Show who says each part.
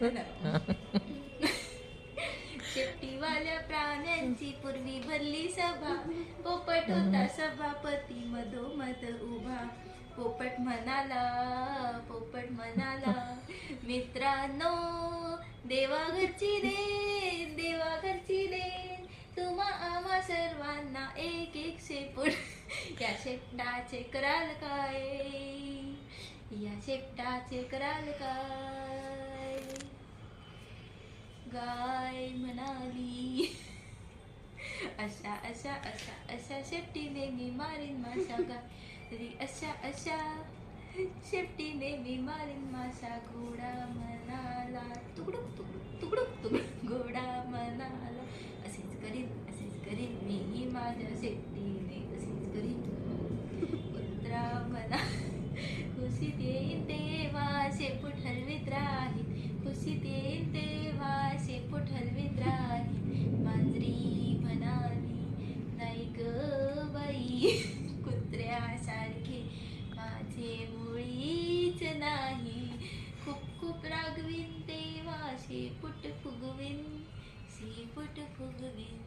Speaker 1: शेपटीवाल्या प्राण्यांची पूर्वी भरली सभा. पोपट होता सभापती मधोमध उभा. पोपट म्हणाला पोपट म्हणाला मित्रांनो देवा घरची दे देवा घरची दे तुम्हा आम्हा सर्वांना एक एक शेपूट. या शेपटाचे कराल काय? या शेपटाचे कराल काय? म्हणाली. अशा अशा अशा अशा शेपटीने मी मारीन माशा गाय अशा अशा शेपटीने मी मारीन माशा घोडा म्हणाला तुकडुक तुकडुक तुकडुक तुकडुक घोडा म्हणाला असेच करीन असेच करीन मी माझ्या शेपटीने. असेच करीन. कुत्रा म्हणा खुशीत येईन तेव्हा शेपूट हलवित राहील कुत्र्यासारखे माझे मुळीच नाही. खूप खूप रागवीन तेव्हा पुट फुगवीन पुट फुगवीन